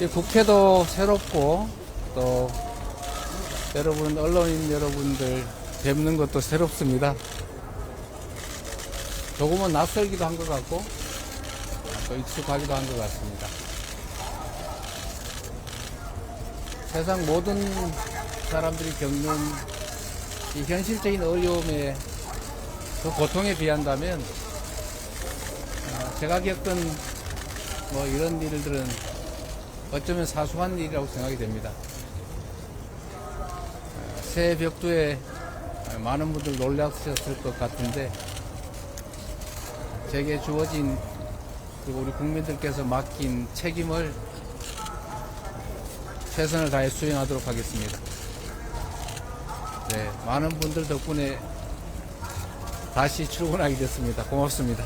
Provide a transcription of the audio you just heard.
이 국회도 새롭고 또 여러분 언론인 여러분들 뵙는 것도 새롭습니다. 조금은 낯설기도 한 것 같고 또 익숙하기도 한 것 같습니다. 세상 모든 사람들이 겪는 이 현실적인 어려움의 그 고통에 비한다면 어, 제가 겪은 뭐 이런 일들은 어쩌면 사소한 일이라고 생각이 됩니다. 어, 새해 벽두에 많은 분들 놀라셨을 것 같은데 제게 주어진 그리고 우리 국민들께서 맡긴 책임을 최선을 다해 수행하도록 하겠습니다. 네, 많은 분들 덕분에 다시 출근하게 됐습니다. 고맙습니다.